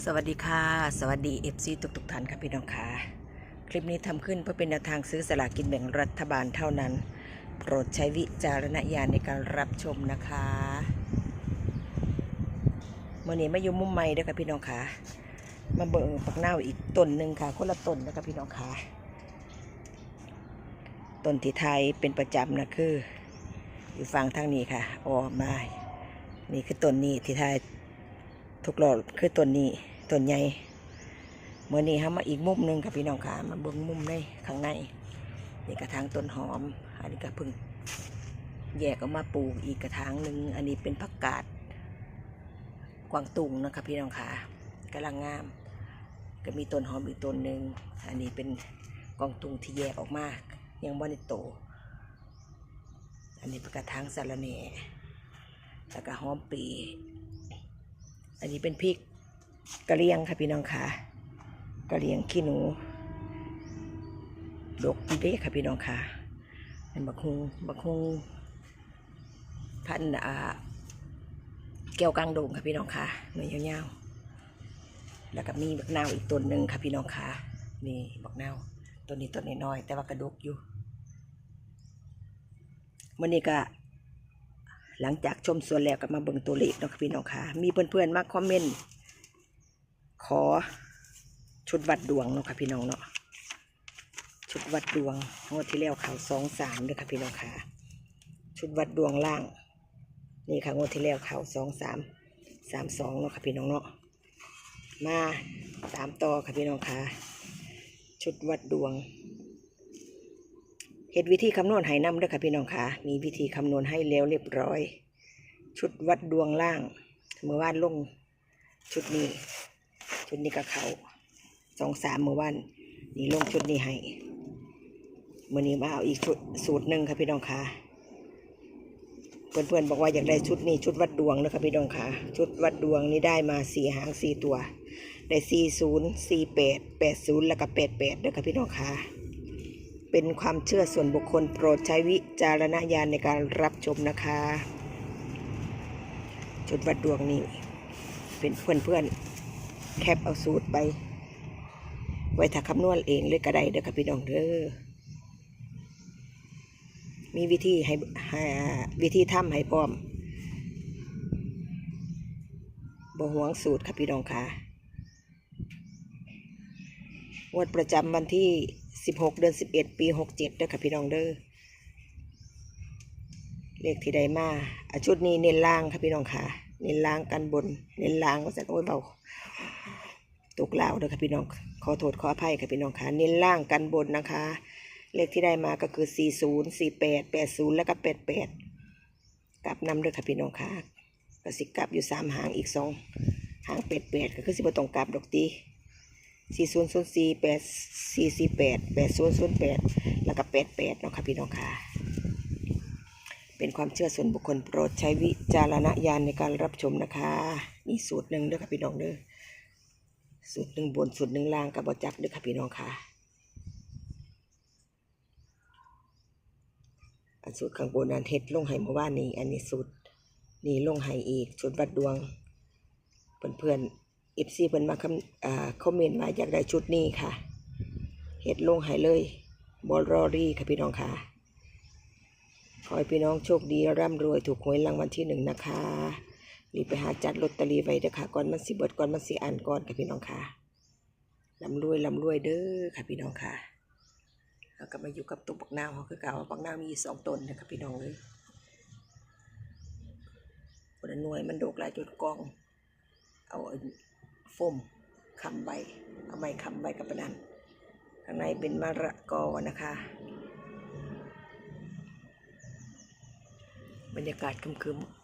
สวัสดีค่ะ สวัสดีเอฟซีทุกทุกๆท่านค่ะพี่น้องค่ะ คลิปนี้ทำขึ้นเพื่อเป็นแนวทางซื้อสลากกินแบ่งรัฐบาลเท่านั้น โปรดใช้วิจารณญาณในการรับชมนะคะเมื่อนี้มาอยู่มุมใหม่เด้อค่ะพี่น้องค่ะ มาเบิ่งปักเน่าอีกต้นหนึ่งค่ะ คนละต้นนะคะพี่น้องค่ะ ต้นที่ไทยเป็นประจำนะคือ อยู่ฝั่งทางนี้ค่ะ ออมา นี่คือต้นนี้ที่ไทย ทุกหลอดคือต้นนี้ต้นใหญ่เมื่อนี้ฮะมาอีกมุมหนึ่งค่ะพี่น้องค่ะมาเบิ้งมุมในข้างในนี่กระถางต้นหอม อันนี้ก็เพิ่งแยกออกมาปลูกอีกกระถางหนึ่งอันนี้เป็นผักกาดกวางตุงนะคะพี่น้องค่ะกำลังงาม ก็มีต้นหอมอีกต้นหนึ่งอันนี้เป็นกวางตุงที่แยกออกมายังบ่ได้โต อันนี้เป็นกระถางสะระแหน่แล้วก็หอมปี อันนี้เป็นพริกกะเหรียงค่ะพี่น้องค่ะกะเหรียงขี้หนูดกดีเด้ค่ะพี่น้องค่ะเป็นบักฮุงบักฮุงพันอ่าแก้วกลางโด่งค่ะพี่น้องค่ะหน่วยยาวๆแล้วก็มีบักนาวอีกต้นหนึ่งค่ะพี่น้องค่ะนี่บักนาวต้นนี้ต้นน้อยๆแต่ว่ากระดกอยู่วันนี้ก็ หลังจากชมสวนแล้วก็มาเบิ่งตัวเลขเนาะค่ะพี่น้องค่ะ มีเพื่อนๆมาคอมเมนต์ขอชุดวัดดวงเนาะค่ะพี่น้องเนาะชุดวัดดวงงวดที่แล้วเขาสองสามเด้อค่ะพี่น้องค่ะ ชุดวัดดวงล่าง นี่ค่ะงวดที่แล้วเขาสองสามสามสองเนาะค่ะพี่น้องเนาะมาตามต่อค่ะพี่น้องค่ะ ชุดวัดดวง เฮ็ดวิธีคำนวณให้นำเด้วยค่ะพี่น้องค่ะ มีวิธีคำนวณให้แล้วเรียบร้อย ชุดวัดดวงล่าง เมื่อวานลงชุดนี้ ชุดนี้กับเขาสองสามเมื่อวานนี่ลงชุดนี้ให้เมื่อนี้มาเอาอีกชุดสูตรหนึ่งค่ะพี่น้องค่ะเพื่อนๆบอกว่าอยากได้ชุดนี้ชุดวัดดวงนะคะพี่น้องค่ะ ชุดวัดดวงนี่ได้มาสี่หางสี่ตัว ได้สี่ศูนย์สี่แปดแปดศูนย์แล้วก็แปดแปดด้วยค่ะพี่น้องค่ะ เป็นความเชื่อส่วนบุคคลโปรดใช้วิจารณญาณในการรับชมนะคะชุดวัดดวงนี่เป็นเพื่อนเพื่อนๆแคปเอาสูตรไป ไว้ถ้าคำนวณเองเลยก็ไดเด้อค่ะพี่น้องเด้อมีวิธีให้ให้วิธีทำให้พร้อมบ่หวงสูตรค่ะพี่น้องค่ะงวดประจำวันที่ 16เดือน11ปี67เด้อค่ะพี่น้องเด้อเลขที่ใดมาอะชุดนี้เน้นล่างค่ะพี่น้องค่ะ เน้นล่างกันบน เน้นล่างว่าสันโอ้ยเบาตกเลาเด้อค่ะพี่น้อง ขอโทษขออภัยค่ะพี่น้องค่ะ เน้นล่างกันบนนะคะ เลขที่ได้มาก็คือ 40 48 80 แล้วก็ 88 กลับนำเด้อค่ะพี่น้องค่ะก็สิกลับอยู่สามหางอีกสองหาง88ก็คือสิบต้องกลับดอกตี สี่ศูนย์ศูนย์สี่แปดสี่สี่แปดแปดศูนย์ศูนย์แปดแล้วก็แปดแปดเนาะค่ะพี่น้องค่ะ เป็นความเชื่อส่วนบุคคลโปรดใช้วิจารณญาณในการรับชมนะคะนี่สูตรหนึ่งเด้อค่ะพี่น้องเด้อสูตรหนึ่งบนสูตรหนึ่งล่างกับบจักเด้อค่ะพี่น้องค่ะอันสูตรข้างบนนั้นเฮ็ดลงให้เมื่อวานนี้ อันนี้สูตรนี่ลงให้อีกสูตรวัดดวงเพื่อนๆ เอฟซีเพิ่นมาคำอ่าคอมเมนต์มาอยากได้ชุดนี้ค่ะเฮ็ดลงให้เลยบอลรอรี่ค่ะพี่น้องค่ะ ขอให้พี่น้องโชคดีร่ำรวยถูกหวยรางวัลที่หนึ่งนะคะรีบไปหาจัดลอตเตอรี่ไว้เด้อค่ะก่อนมันสิเบิดก่อนมันสิอ่านก่อนค่ะพี่น้องค่ะร่ำรวยร่ำรวยเด้อค่ะพี่น้องค่ะแล้วก็มาอยู่กับตุ๊กปักนาวเขาคือเก่าปักนาวมีสองตนนะครับพี่น้องเลยคนหน่วยมันโดกหลายจุดกอง เอาโฟมคำใบ เอาไม้คำใบกับปะนันข้างในเป็นมะระกอนะคะ บรรยากาศคึมๆ